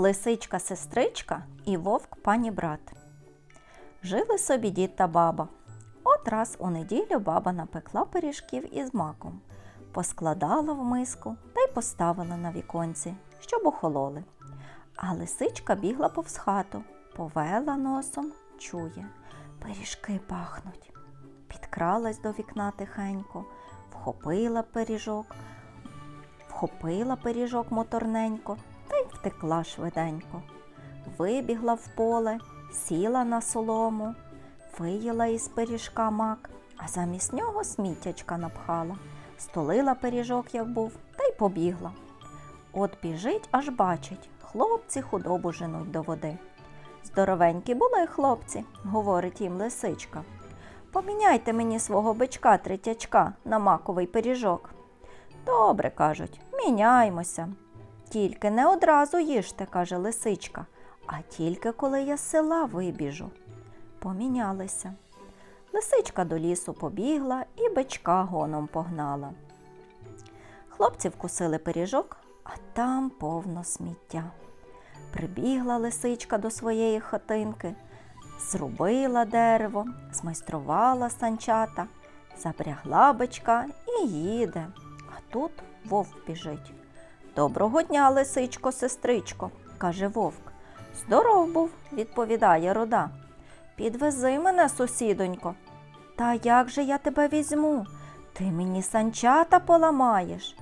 Лисичка сестричка і вовк пані брат. Жили собі дід та баба. От раз у неділю баба напекла пиріжків із маком, поскладала в миску та й поставила на віконці, щоб охололи. А лисичка бігла повз хату, повела носом, чує, пиріжки пахнуть. Підкралась до вікна тихенько, вхопила пиріжок, вхопила пиріжок моторненько втекла швиденько. Вибігла в поле, сіла на солому, виїла із пиріжка мак, а замість нього сміттячка напхала, столила пиріжок, як був, та й побігла. От біжить, аж бачить, хлопці худобу женуть до води. Здоровенькі були хлопці, говорить їм лисичка. Поміняйте мені свого бичка третячка на маковий пиріжок. Добре, кажуть, міняймося. Тільки не одразу їжте, каже лисичка, а тільки коли я з села вибіжу. Помінялися. Лисичка до лісу побігла і бичка гоном погнала. Хлопці вкусили пиріжок, а там повно сміття. Прибігла лисичка до своєї хатинки, зрубила дерево, змайструвала санчата, запрягла бичка і їде. А тут вовк біжить. Доброго дня, лисичко, сестричко, каже вовк. Здоров був, відповідає рода. Підвези мене, сусідонько. Та як же я тебе візьму? Ти мені санчата поламаєш.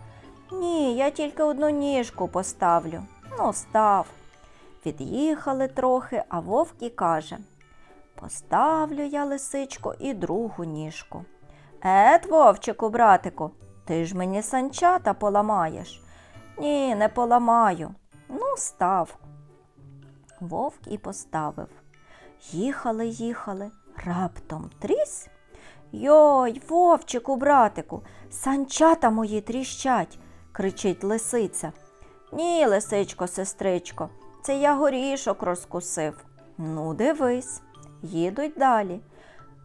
Ні, я тільки одну ніжку поставлю. Ну, став. Від'їхали трохи, а вовк і каже Поставлю я, лисичко, і другу ніжку. Ет, вовчику, братику, ти ж мені санчата поламаєш. Ні, не поламаю. Ну, став. Вовк і поставив. Їхали, їхали, раптом трісь. Йой, вовчику, братику, санчата мої тріщать, кричить лисиця. Ні, лисичко, сестричко, це я горішок розкусив. Ну, дивись, їдуть далі.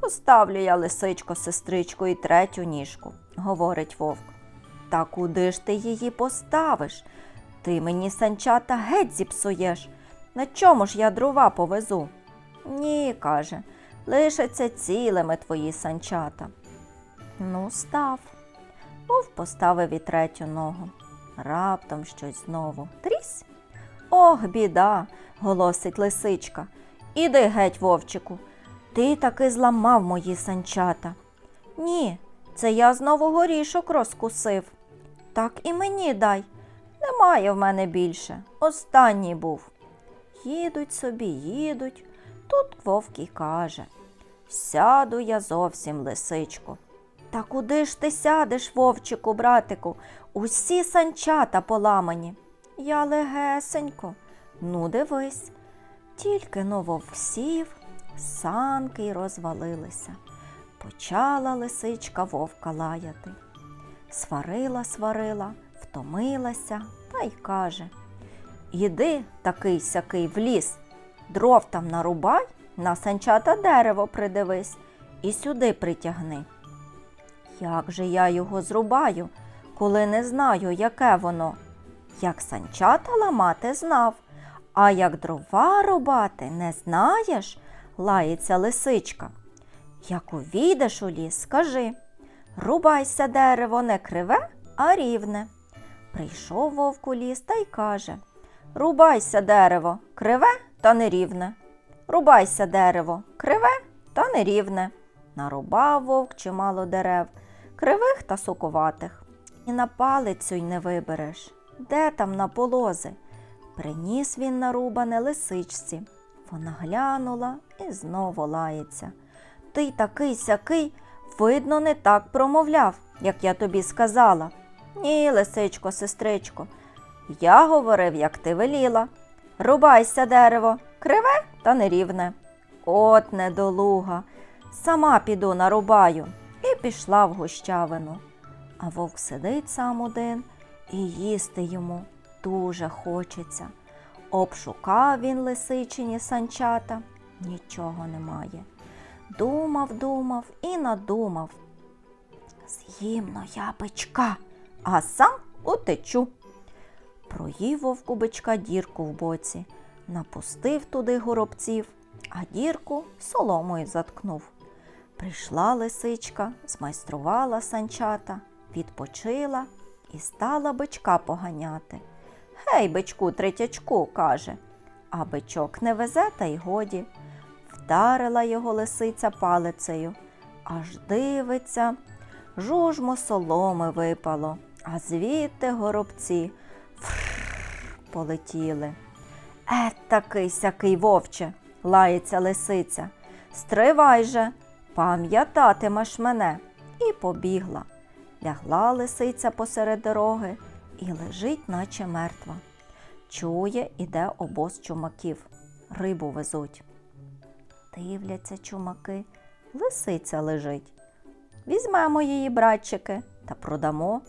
Поставлю я лисичко, сестричко, і третю ніжку, говорить вовк. Та куди ж ти її поставиш? Ти мені санчата геть зіпсуєш. На чому ж я дрова повезу? Ні, каже, лишаться цілими твої санчата. Ну, став. Вовк поставив і третю ногу. Раптом щось знову. Трісь. Ох, біда, голосить лисичка. Іди геть, вовчику. Ти таки зламав мої санчата. Ні, це я знову горішок розкусив. Так і мені дай. Немає в мене більше. Останній був. Їдуть собі, їдуть. Тут вовк і каже Сяду я зовсім, лисичко. Та куди ж ти сядеш, вовчику, братику? Усі санчата поламані. Я легесенько. Ну, дивись. Тільки но вовк сів, санки й розвалилися. Почала лисичка вовка лаяти. Сварила, сварила, втомилася та й каже Іди такий сякий в ліс, дров там нарубай, на санчата дерево придивись і сюди притягни. Як же я його зрубаю, коли не знаю, яке воно? Як санчата ламати знав, а як дрова рубати не знаєш, лається лисичка. Як увійдеш у ліс, скажи Рубайся дерево не криве, а рівне. Прийшов вовк у ліс та й каже Рубайся дерево, криве та нерівне. Рубайся дерево, криве та нерівне. Нарубав вовк чимало дерев, кривих та суковатих. І на палицю й не вибереш. Де там на полози? Приніс він нарубане лисичці. Вона глянула і знову лається. Ти такий сякий, видно, не так промовляв, як я тобі сказала. Ні, лисичко, сестричко, я говорив, як ти веліла. Рубайся дерево, криве та нерівне. От недолуга. Сама піду нарубаю. І пішла в гущавину. А вовк сидить сам один і їсти йому дуже хочеться. Обшукав він лисичині санчата, нічого немає. Думав, думав і надумав. З'їмно я бичка, а сам утечу. Проїв вовку бичка дірку в боці, напустив туди горобців, а дірку соломою заткнув. Прийшла лисичка, змайструвала санчата, відпочила і стала бичка поганяти. Гей, бичку, третячку, каже, а бичок не везе, та й годі. Вдарила його лисиця палицею, аж дивиться, жужмо соломи випало, а звідти горобці фрррр полетіли. Е, такий сякий вовче, лається лисиця. Стривай же, пам'ятатимеш мене. І побігла. Лягла лисиця посеред дороги і лежить, наче мертва. Чує, іде обоз чумаків. Рибу везуть. Дивляться чумаки, лисиця лежить. Візьмемо її, братчики, та продамо.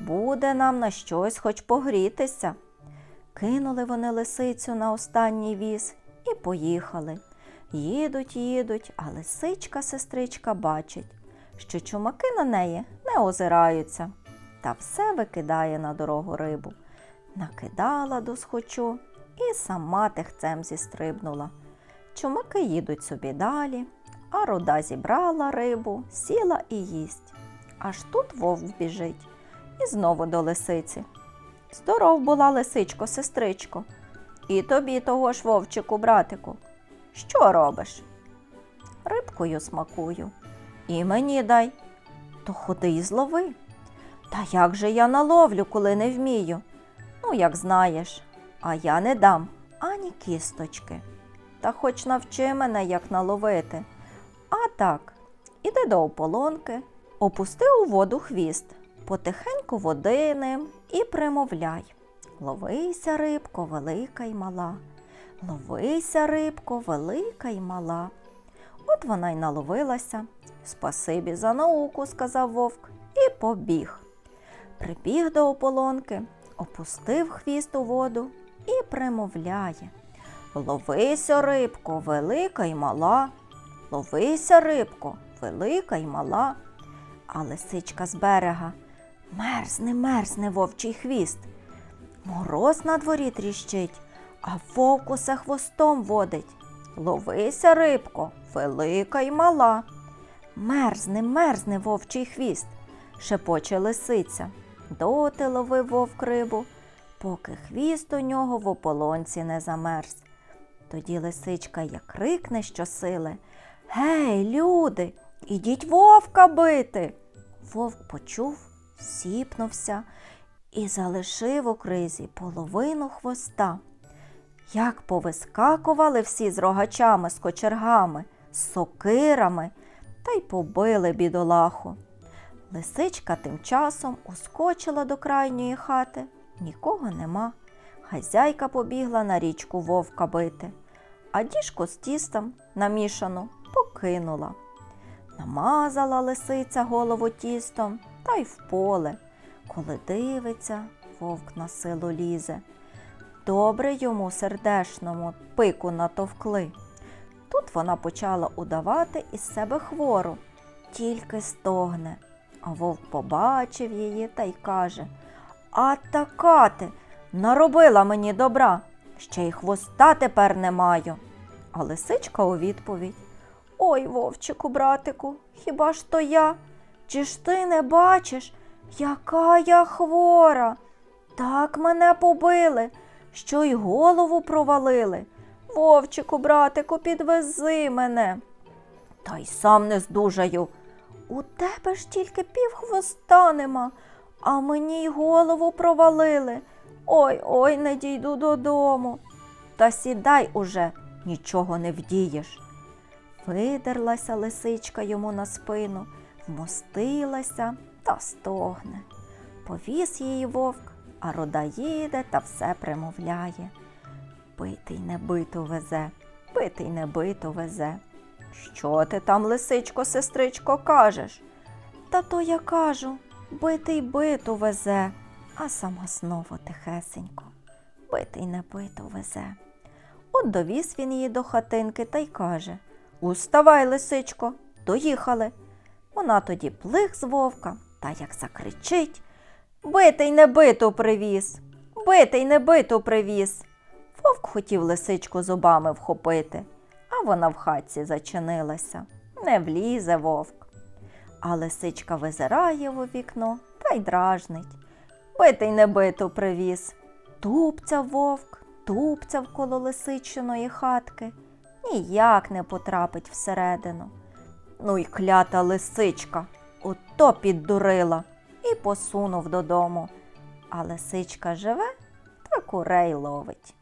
Буде нам на щось хоч погрітися. Кинули вони лисицю на останній віз і поїхали. Їдуть, їдуть, а лисичка сестричка бачить, що чумаки на неї не озираються, та все викидає на дорогу рибу. Накидала до схочу і сама тихцем зістрибнула. Чумаки їдуть собі далі, а руда зібрала рибу, сіла і їсть. Аж тут вовк біжить і знову до лисиці. Здоров була лисичко, сестричко, і тобі того ж вовчику, братику. Що робиш? Рибкою смакую. І мені дай. То ходи й злови. Та як же я наловлю, коли не вмію? Ну, як знаєш, а я не дам ані кісточки. Та хоч навчи мене, як наловити. А так, іди до ополонки, опусти у воду хвіст, потихеньку води ним і примовляй. Ловися, рибко, велика й мала. Ловися, рибко, велика й мала. От вона й наловилася. Спасибі за науку, сказав вовк, і побіг. Прибіг до ополонки, опустив хвіст у воду і примовляє. Ловися, рибко, велика й мала. Ловися, рибко, велика й мала. А лисичка з берега мерзне, мерзне вовчий хвіст. Мороз на дворі тріщить, а вовк усе хвостом водить. Ловися, рибко, велика й мала. Мерзне, мерзне вовчий хвіст, шепоче лисиця. Доти ловив вовк рибу, поки хвіст у нього в ополонці не замерз. Тоді лисичка як крикне щосили Гей, люди, ідіть вовка бити. Вовк почув, сіпнувся і залишив у кризі половину хвоста. Як повискакували всі з рогачами, з кочергами, з сокирами та й побили бідолаху. Лисичка тим часом ускочила до крайньої хати, нікого нема. Хазяйка побігла на річку вовка бити, а діжку з тістом намішану покинула. Намазала лисиця голову тістом та й в поле. Коли дивиться, вовк на силу лізе. Добре йому сердешному пику натовкли. Тут вона почала удавати із себе хвору, тільки стогне. А вовк побачив її та й каже А така ти наробила мені добра, ще й хвоста тепер не маю. А лисичка у відповідь Ой, вовчику, братику, хіба ж то я? Чи ж ти не бачиш, яка я хвора? Так мене побили, що й голову провалили. Вовчику, братику, підвези мене. Та й сам не здужаю. У тебе ж тільки пів хвоста нема, а мені й голову провалили. Ой ой, не дійду додому. Та сідай уже, нічого не вдієш. Видерлася лисичка йому на спину, вмостилася та стогне. Повіз її вовк, а рода їде та все примовляє. Битий не биту везе, битий не биту везе. Що ти там, лисичко, сестричко, кажеш? Та то я кажу, битий биту везе, а сама знову тихесенько. Битий не биту везе. От довіз він її до хатинки та й каже Уставай, лисичко, доїхали. Вона тоді плих з вовка та як закричить Битий не биту привіз. Убитий небиту привіз. Вовк хотів лисичку зубами вхопити, а вона в хатці зачинилася. Не влізе вовк. А лисичка визирає у вікно та й дражнить. Битий небиту привіз. Тупцяв вовк, тупцяв коло лисичиної хатки, ніяк не потрапить всередину. Ну й клята лисичка, ото піддурила і посунув додому. А лисичка живе та курей ловить.